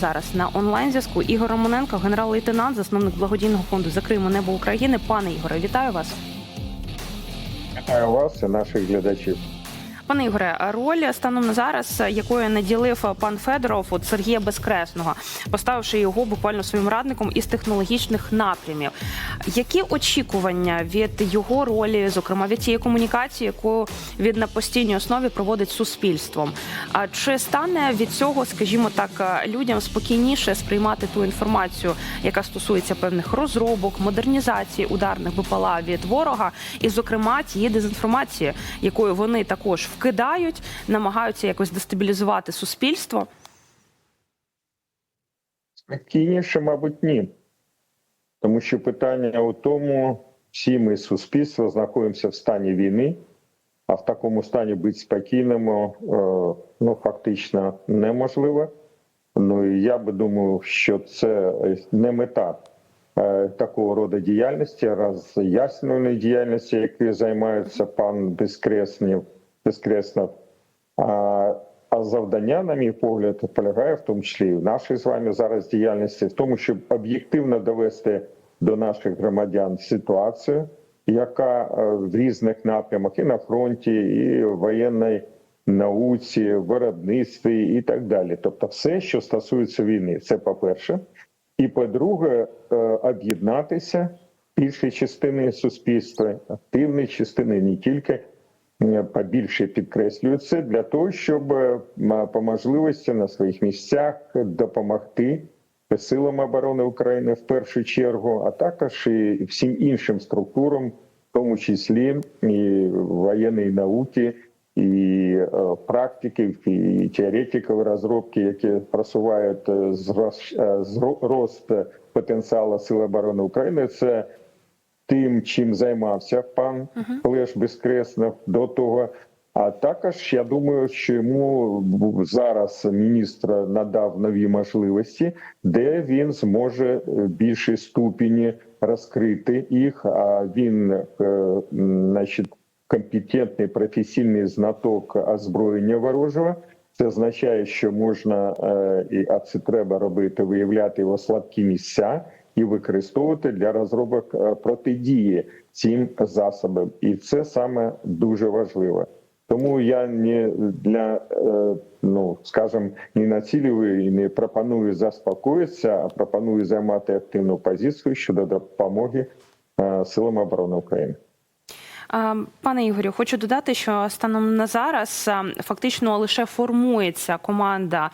Зараз на онлайн зв'язку Ігор Романенко, генерал-лейтенант, засновник благодійного фонду Закриємо небо України. Пане Ігоре, вітаю вас. Вітаю вас і наших глядачів. Пане Ігоре, роль станом на зараз, якою наділив пан Федоров от Сергія Безкресного, поставивши його буквально своїм радником із технологічних напрямів. Які очікування від його ролі, зокрема від цієї комунікації, яку він на постійній основі проводить суспільством? А чи стане від цього, скажімо так, людям спокійніше сприймати ту інформацію, яка стосується певних розробок, модернізації ударних БПЛА від ворога, і, зокрема, тієї дезінформації, якою вони також вкидають, намагаються якось дестабілізувати суспільство? Спокійніше, мабуть, ні. Тому що питання у тому, всі ми суспільство знаходимося в стані війни, а в такому стані бути спокійними е, ну, фактично неможливо. Ну і я би думав, що це не мета е, такого роду діяльності, роз'яснювальної діяльності, якою займається пан Безкреснів, Безкреснов. А, завдання, на мій погляд, полягає в тому числі і в нашій з вами зараз діяльності, в тому, щоб об'єктивно довести до наших громадян ситуацію, яка е, в різних напрямах і на фронті, і в воєнній науці, виробництві і так далі. Тобто, все, що стосується війни, це по-перше. І по-друге, е, об'єднатися більшої частини суспільства, активної частини не тільки побільше підкреслюю це для того, щоб е, по можливості на своїх місцях допомогти силам оборони України в першу чергу, а також і всім іншим структурам, в тому числі і воєнної науки, і е, практиків, і теоретиків розробки, які просувають е, зрос- е, зро- рост потенціалу Сил оборони України. Це тим, чим займався пан Олеж Безкреснов до того. А також я думаю, що йому зараз міністр надав нові можливості, де він зможе е, в більшій ступені розкрити їх. А він, е, значить, компетентний професійний знаток озброєння ворожого. Це означає, що можна е, і а це треба робити, виявляти його слабкі місця і використовувати для розробок е, протидії цим засобам, і це саме дуже важливо. Тому я не для е, ну скажем, не націлюю і не пропоную заспокоїтися, а пропоную займати активну позицію щодо допомоги е, силам оборони України. Пане Ігорю, хочу додати, що станом на зараз фактично лише формується команда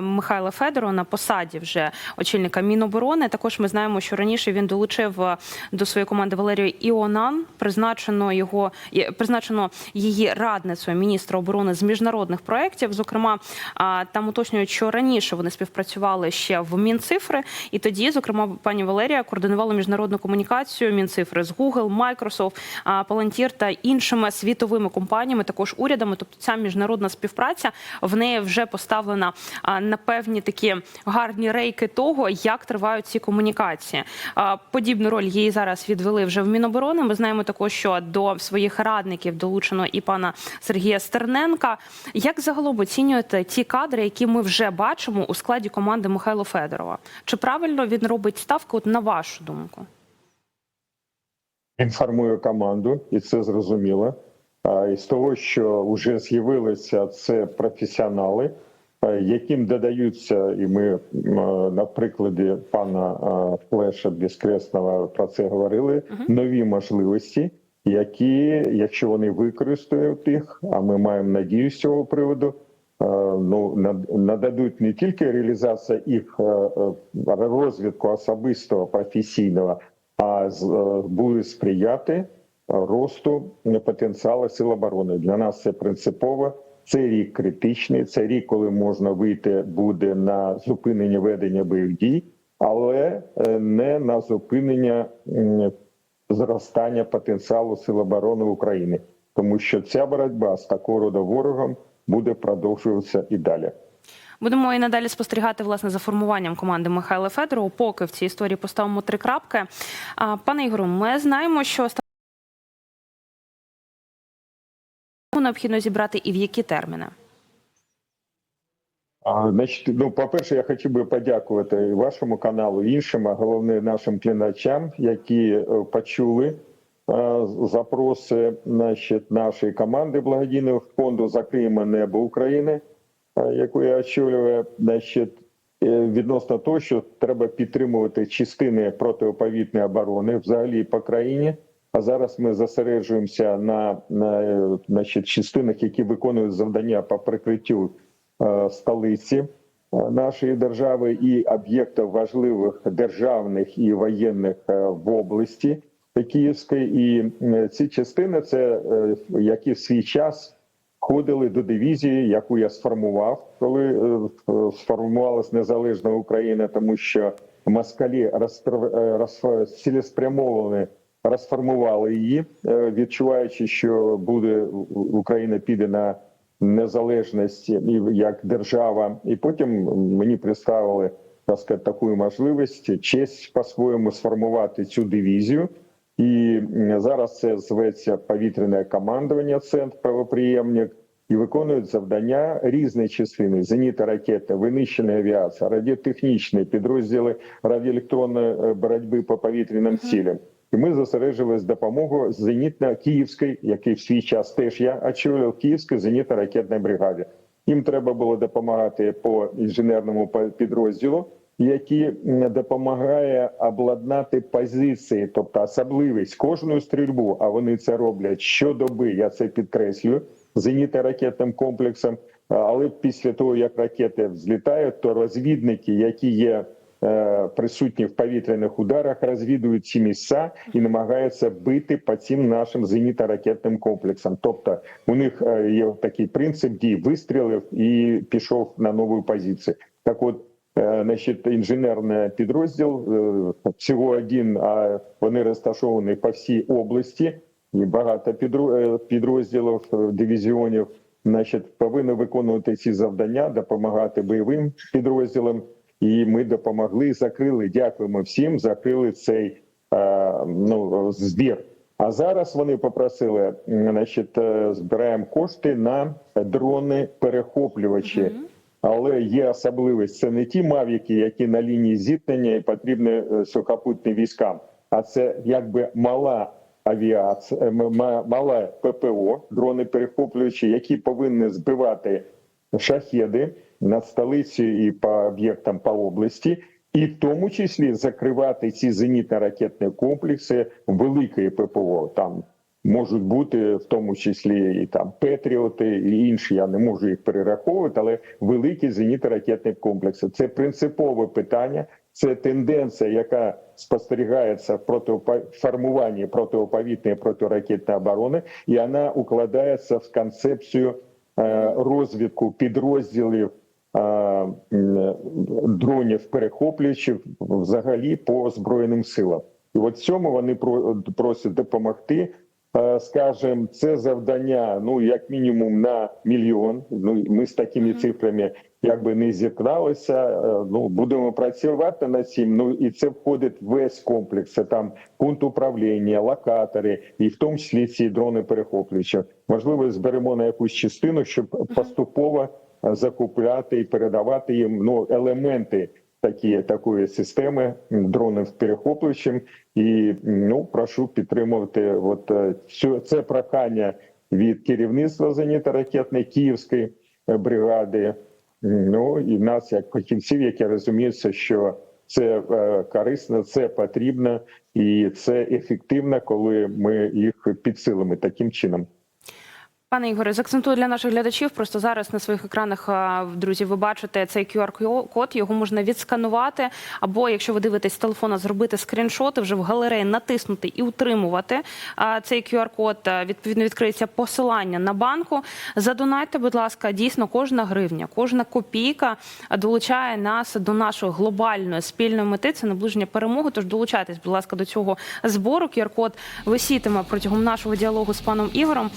Михайла Федорова на посаді вже очільника Міноборони. Також ми знаємо, що раніше він долучив до своєї команди Валерію Іонан, призначено його призначено її радницею міністра оборони з міжнародних проєктів. Зокрема, там уточнюють, що раніше вони співпрацювали ще в Мінцифри, і тоді, зокрема, пані Валерія координувала міжнародну комунікацію Мінцифри з Google, Microsoft, Palantir та іншими світовими компаніями, також урядами. Тобто ця міжнародна співпраця в неї вже поставлена на певні такі гарні рейки того, як тривають ці комунікації. Подібну роль їй зараз відвели вже в Міноборони. Ми знаємо також, що до своїх радників долучено і пана Сергія Стерненка. Як загалом оцінюєте ті кадри, які ми вже бачимо у складі команди Михайла Федорова? Чи правильно він робить ставку от на вашу думку? Інформую команду, і це зрозуміло. А із того, що вже з'явилися, це професіонали, е, яким додаються, і ми м, на прикладі пана е, Флеша Безкресного про це говорили. Нові можливості, які, якщо вони використають їх, а ми маємо надію з цього приводу. е, Ну нададуть не тільки реалізація їх е, е, розвитку особистого професійного, а е, буде сприяти росту потенціалу сил оборони. Для нас це принципово. Це рік критичний. Це рік, коли можна вийти буде на зупинення ведення бойових дій, але е, не на зупинення зростання потенціалу сил оборони України, тому що ця боротьба з такого роду ворогом буде продовжуватися і далі. Будемо і надалі спостерігати власне за формуванням команди Михайла Федорова. Поки в цій історії поставимо три крапки. А, Пане Ігору, ми знаємо, що необхідно зібрати і в які терміни. А, Значить, ну, по-перше, я хотів би подякувати вашому каналу, іншим, а головне нашим глядачам, які е, почули е, запроси значить, нашої команди благодійного фонду Закриємо небо України, яку я очолюю, значить, е, відносно того, що треба підтримувати частини протиповітної оборони взагалі по країні. А зараз ми зосереджуємося на, на е, значить, частинах, які виконують завдання по прикриттю е, столиці е, нашої держави і об'єктів важливих державних і воєнних е, в області Київської. І е, ці частини це е, які в свій час входили до дивізії, яку я сформував, коли е, е, сформувалась незалежна Україна, тому що москалі е, цілеспрямовано розформували її, відчуваючи, що буде Україна піде на незалежність як держава, і потім мені представили так сказати, таку можливість честь по-своєму сформувати цю дивізію. І зараз це зветься повітряне командування, центр правоприємник, і виконують завдання різні частини: зенітно ракети, винищена авіація, радіотехнічні підрозділи радіоелектронної е, боротьби по повітряним цілям. І ми зосереджувалися допомогою зенітно-київської, який в свій час теж я очолював Київської зенітно-ракетної бригаді. Їм треба було допомагати по інженерному підрозділу, який допомагає обладнати позиції, тобто особливість кожну стрільбу. А вони це роблять щодоби. Я це підкреслюю зенітно-ракетним комплексом. Але після того як ракети взлітають, то розвідники, які є е, присутні в повітряних ударах, розвідують ці місця і намагаються бити по цим нашим зенітно-ракетним комплексам. Тобто у них е, є такий принцип дій вистрілив і пішов на нову позицію. Так от. е, Значить, інженерний підрозділ е, всього один, а вони розташовані по всій області. І багато е, підрозділів е, дивізіонів, значить, повинні виконувати ці завдання, допомагати бойовим підрозділам. І ми допомогли, закрили. Дякуємо всім. Закрили цей е, ну збір. А зараз вони попросили, значить, збираємо кошти на дрони перехоплювачі. Але є особливість. Це не ті мавіки, які на лінії зіткнення і потрібні сухопутним військам, а це якби мала авіація, е, м- м- мала ППО, дрони перехоплюючі, які повинні збивати шахеди над столицею і по об'єктам по області, і в тому числі закривати ці зенітно-ракетні комплекси великої ППО. Там можуть бути в тому числі і там Петріоти, і інші. Я не можу їх перераховувати, але великі зенітно-ракетні комплекси. Це принципове питання. Це тенденція, яка спостерігається в протипо- формуванні протиповітної протиракетної оборони, і вона укладається в концепцію е, розвідку підрозділів е, дронів перехоплюючих взагалі по збройним силам. І от цьому вони просять допомогти. Е, Скажем, це завдання, ну як мінімум на мільйон. Ну ми з такими цифрами якби не зіткналися. Е, Ну будемо працювати над цим. Ну і це входить весь комплекс. Це там пункт управління, локатори, і в тому числі ці дрони перехоплюючі. Можливо, зберемо на якусь частину, щоб поступово е, закупляти і передавати їм ну елементи такі такої системи дронів перехоплюючим. І ну прошу підтримувати. От е, це прохання від керівництва зенітно-ракетної київської е, бригади. Ну і в нас, як фахівців, які розуміються, що це е, корисно, це потрібно і це ефективно, коли ми їх підсилимо таким чином. Пане Ігоре, закцентую для наших глядачів. Просто зараз на своїх екранах, друзі, ви бачите цей QR-код, його можна відсканувати. Або якщо ви дивитесь з телефона, зробити скріншоти вже в галереї, натиснути і утримувати цей QR-код. Відповідно, відкриється посилання на банку. Задонайте, будь ласка, дійсно кожна гривня, кожна копійка долучає нас до нашої глобальної спільної мети. Це наближення перемоги. Тож долучайтесь, будь ласка, до цього збору. QR-код висітиме протягом нашого діалогу з паном Ігорем.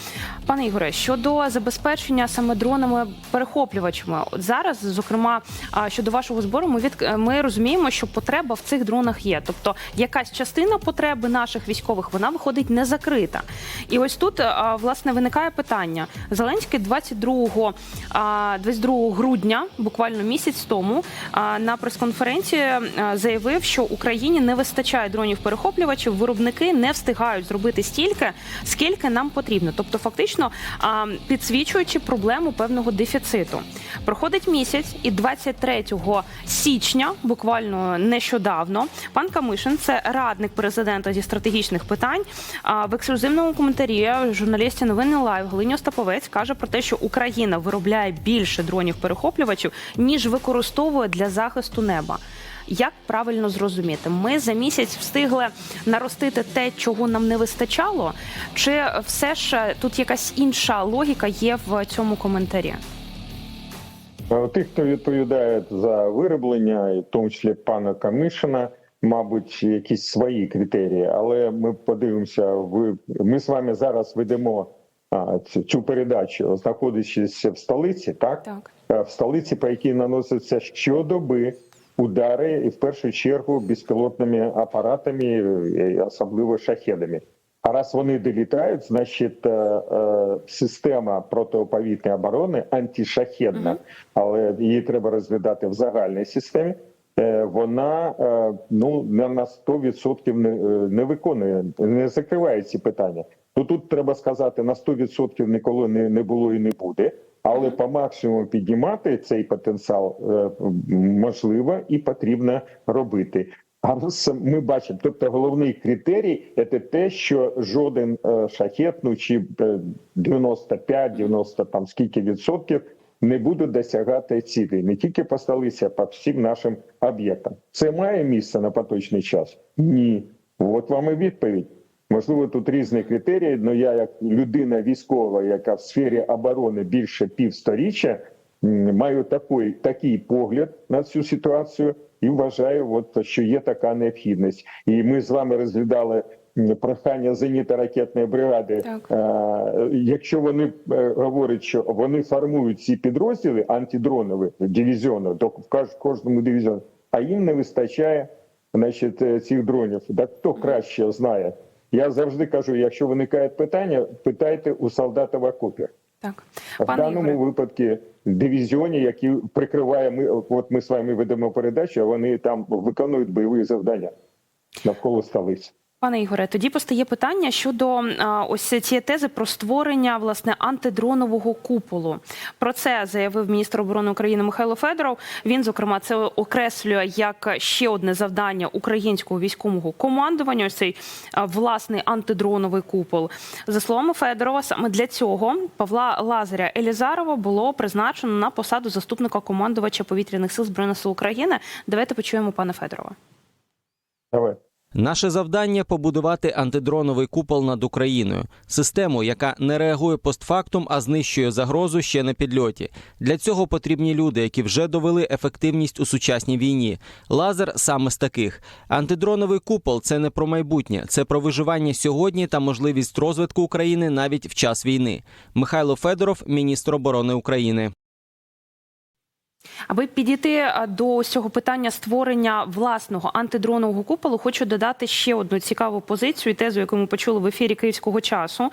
Пане Ігоре, Ігоре, щодо забезпечення саме дронами перехоплювачами, от зараз, зокрема, щодо вашого збору, ми від ми розуміємо, що потреба в цих дронах є. Тобто, якась частина потреби наших військових вона виходить не закрита. І ось тут власне виникає питання. Зеленський 22, а, 22 грудня, буквально місяць тому, на прес-конференції заявив, що Україні не вистачає дронів перехоплювачів. Виробники не встигають зробити стільки, скільки нам потрібно. Тобто, фактично підсвічуючи проблему певного дефіциту. Проходить місяць, і 23 січня, буквально нещодавно, пан Камишин, це радник президента зі стратегічних питань. В ексклюзивному коментарі журналісті новини Лайв Галині Остаповець каже про те, що Україна виробляє більше дронів перехоплювачів ніж використовує для захисту неба. Як правильно зрозуміти, ми за місяць встигли наростити те, чого нам не вистачало, чи все ж тут якась інша логіка є в цьому коментарі? Е, Тих, хто відповідає за вироблення, і в тому числі пана Камишина, мабуть, якісь свої критерії. Але ми подивимося, ви ми з вами зараз ведемо цю, передачу, знаходячись в столиці, так? Так. Е, в столиці, по якій наносяться щодоби удари, і в першу чергу безпілотними апаратами, е, особливо шахедами. А раз вони долітають, значить е, е, система протиповітряної оборони антишахедна, але її треба розглядати в загальній системі. Е, Вона е, ну не на 100% не, не виконує, не закриває ці питання. Ну тут треба сказати на 100% ніколи не, не було і не буде. Але по максимуму піднімати цей потенціал е, можливо і потрібно робити. А ми бачимо, тобто головний критерій це те, що жоден шахет, ну чи е, 95, 90 там скільки відсотків не буде досягати цілей не тільки по столиці, а по всім нашим об'єктам. Це має місце на поточний час? Ні. От вам і відповідь. Можливо, тут різні критерії, але я, як людина військова, яка в сфері оборони більше півсторіччя, маю такий, такий погляд на цю ситуацію і вважаю, от, що є така необхідність. І ми з вами розглядали прохання зенітно-ракетної бригади. Так. Е, Якщо вони е, говорять, що вони формують ці підрозділи антидронові дивізіони, то в кож- кожному дивізіону, а їм не вистачає значить, е, цих дронів. Так хто краще знає? Я завжди кажу: якщо виникають питання, питайте у солдата в окопі. Так, В даному Ігоре. випадку дивізіоні, які прикриває ми, от ми з вами ведемо передачу, а вони там виконують бойові завдання навколо столиці. Пане Ігоре, тоді постає питання щодо а, ось цієї тези про створення власне антидронового куполу. Про це заявив міністр оборони України Михайло Федоров. Він зокрема це окреслює як ще одне завдання українського військового командування. Ось цей а, власний антидроновий купол. За словами Федорова, саме для цього Павла Лазаря Елізарова було призначено на посаду заступника командувача повітряних сил збройних сил України. Давайте почуємо пана Федорова. Давай. Наше завдання побудувати антидроновий купол над Україною, систему, яка не реагує постфактум, а знищує загрозу ще на підльоті. Для цього потрібні люди, які вже довели ефективність у сучасній війні. Лазер саме з таких. Антидроновий купол це не про майбутнє, це про виживання сьогодні та можливість розвитку України навіть в час війни. Михайло Федоров, міністр оборони України. Аби підійти до цього питання створення власного антидронового куполу, хочу додати ще одну цікаву позицію тезу, яку ми почули в ефірі київського часу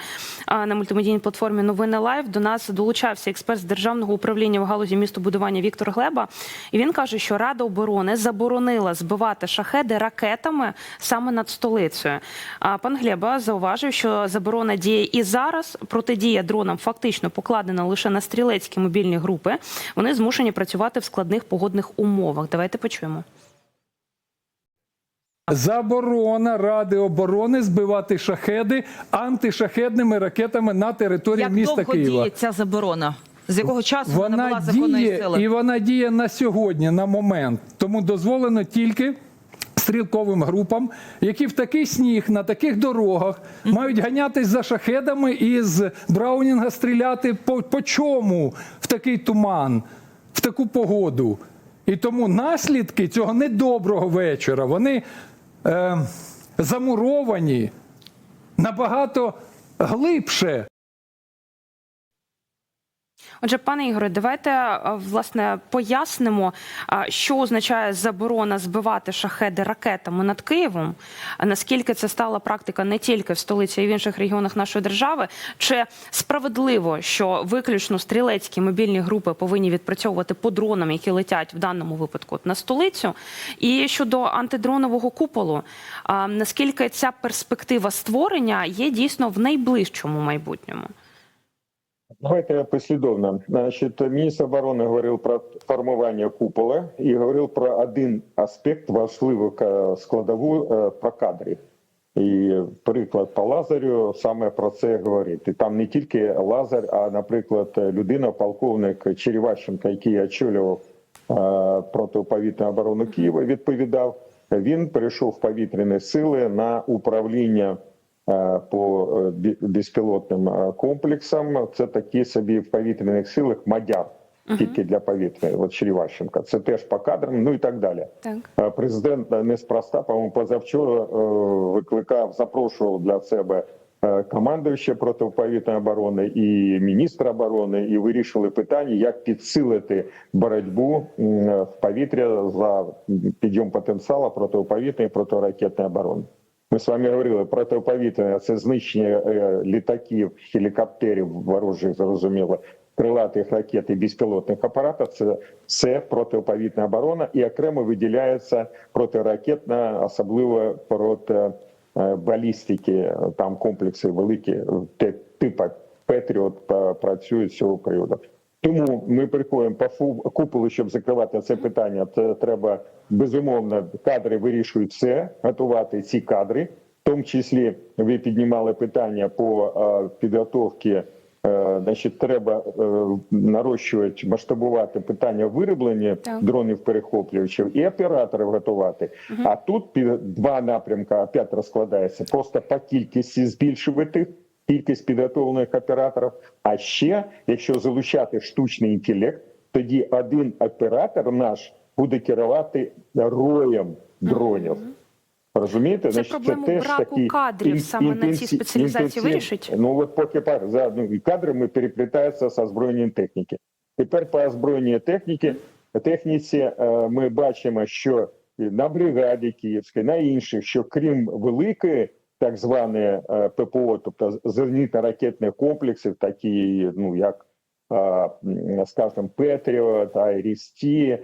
на мультимедійній платформі Новини Лайв. До нас долучався експерт з державного управління в галузі містобудування Віктор Глеба. І він каже, що Рада оборони заборонила збивати шахеди ракетами саме над столицею. А пан Глеба зауважив, що заборона діє і зараз. Протидія дронам фактично покладена лише на стрілецькі мобільні групи. Вони змушені працювати в складних погодних умовах. Давайте почуємо. Заборона Ради оборони збивати шахеди антишахедними ракетами на території Як міста довго Києва. діє ця заборона? З якого часу вона, Вона була законної діє сили? і вона діє на сьогодні, на момент. Тому дозволено тільки стрілковим групам, які в такий сніг на таких дорогах мають ганятись за шахедами і з Браунінга стріляти по, по чому в такий туман, в таку погоду. І тому наслідки цього недоброго вечора вони е, замуровані набагато глибше Отже, пане Ігоре, давайте е, власне пояснимо, е, що означає заборона збивати шахеди ракетами над Києвом. Наскільки це стала практика не тільки в столиці, а й в інших регіонах нашої держави? Чи справедливо, що виключно стрілецькі мобільні групи повинні відпрацьовувати по дронам, які летять в даному випадку на столицю? І щодо антидронового куполу, наскільки ця перспектива створення є дійсно в найближчому майбутньому? Давайте послідовно. Значить, міністр оборони говорив про формування купола і говорив про один аспект важливу складову е, про кадри. І приклад по Лазарю саме про це говорить. І там не тільки Лазар, а наприклад, людина, полковник Череващенко, який очолював е, протиповітряну оборону Києва, відповідав. Він перейшов в повітряні сили на управління по е, безпілотним е, комплексам. Це такі собі в повітряних силах мадяр, тільки для повітря. От Череващенко. Це теж по кадрам, ну і так далі. Так. Е, Президент неспроста, по-моєму, позавчора е, викликав, запрошував для себе е, командуюча протиповітряної оборони і міністра оборони, і вирішили питання, як підсилити боротьбу в повітря за підйом потенціалу протиповітряної і протиракетної оборони. Ми з вами говорили протиповітряне це знищення е, літаків, гелікоптерів ворожих, зрозуміло, крилатих ракет і безпілотних апаратів. Це все протиповітряна оборона і окремо виділяється протиракетна, особливо проти е, балістики. Там комплекси великі, типу Петріот працюють з цього періоду. Тому ми приходимо по куполу, щоб закривати це питання. Це треба безумовно кадри вирішують все, готувати ці кадри. В тому числі ви піднімали питання по е, підготовці. Е, Значить, треба е, нарощувати, масштабувати питання вироблення Так. дронів перехоплювачів і операторів готувати. А тут під два напрямки опять розкладається. Просто по кількості збільшувати кількість підготовлених операторів. А ще, якщо залучати штучний інтелект, тоді один оператор наш буде керувати роєм дронів. Розумієте, Це проблему браку кадрів саме на цій спеціалізації вирішить? Ну от поки пар за ну, і кадри ми переплітаються з озброєнням техніки. Тепер по озброєнню техніки техніці е, ми бачимо, що на бригаді Київській, на інших, що крім великої так званої е, ППО, тобто зенітно-ракетних комплексів, такі ну як м, скажімо, Петріот, Айрісті,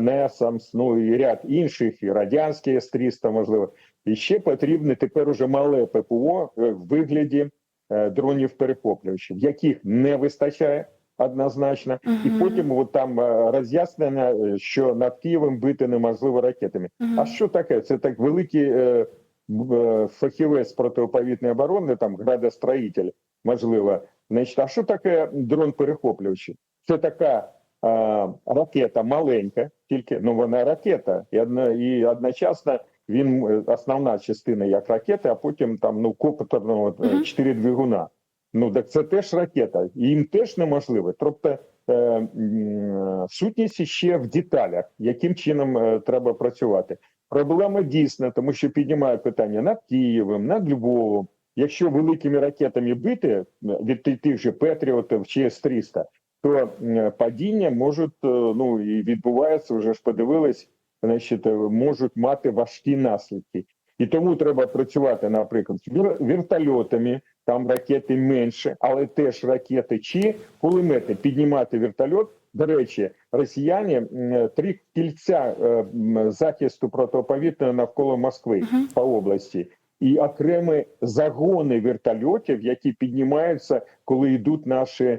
Несамс, ну і ряд інших, і радянські С-300, можливо. І ще потрібне тепер уже мале ППО е, в вигляді е, дронів перехоплювачів, яких не вистачає однозначно, і потім от там е, роз'яснення, що над Києвом бити неможливо ракетами. А що таке? Це так е, фахівець протиповітряної оборони, там градостроїтель, можливо. Значить, а що таке дрон перехоплювачі? Це така е, ракета маленька, тільки ну вона ракета, і одна і одночасно він е, основна частина як ракета, а потім там ну коптерного е, чотири двигуна. Ну так це теж ракета, і їм теж неможливо. Тобто е, сутність ще в деталях, яким чином е, треба працювати. Проблема дійсна, тому що піднімають питання над Києвом, над Львовом. Якщо великими ракетами бити е, від тих- же Петріотів чи С-300, то падіння можуть е, ну і відбувається, вже ж подивились, значить, е, можуть мати важкі наслідки. І тому треба працювати, наприклад, вертольотами, там ракети менше, але теж ракети чи кулемети піднімати вертольот. До речі, росіяни три кільця е, захисту протиповітряного навколо Москви по області. І окремі загони вертольотів, які піднімаються, коли йдуть наші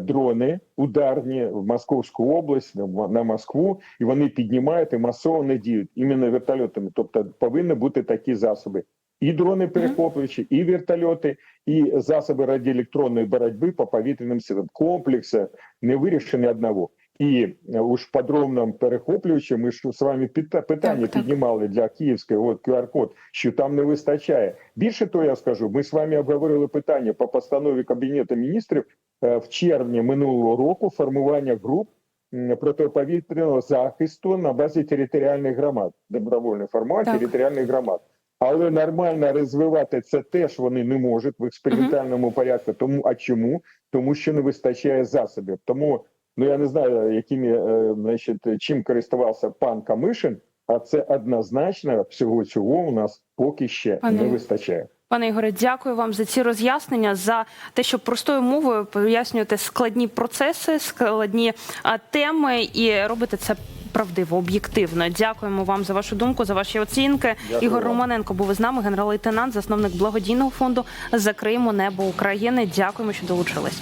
дрони ударні в Московську область, на- на Москву, і вони піднімають і масово не діють іменно вертольотами. Тобто повинні бути такі засоби. І дрони перехоплюючі, і вертольоти, і засоби радіоелектронної боротьби по повітряним силам. Комплекси не вирішені одного. І е, уж по дронам перехоплюючи, ми ж з вами питання Так, так. піднімали для Київської, от QR-код, що там не вистачає. Більше того, я скажу, ми з вами обговорили питання по постанові Кабінету міністрів е, в червні минулого року формування груп протиповітряного захисту на базі територіальних громад, добровольне формування територіальних громад. Але нормально розвивати це теж вони не можуть в експериментальному порядку. Тому а чому? Тому що не вистачає засобів. Тому ну я не знаю, якими е, значить чим користувався пан Камишин, а це однозначно всього цього у нас поки ще Пане- не вистачає. Пане Ігоре, дякую вам за ці роз'яснення, за те, що простою мовою пояснюєте складні процеси, складні теми і робите це. Правдиво, об'єктивно. Дякуємо вам за вашу думку, за ваші оцінки. Дякую Ігор вам. Романенко був із нами, генерал-лейтенант, засновник благодійного фонду Закриємо небо України. Дякуємо, що долучились.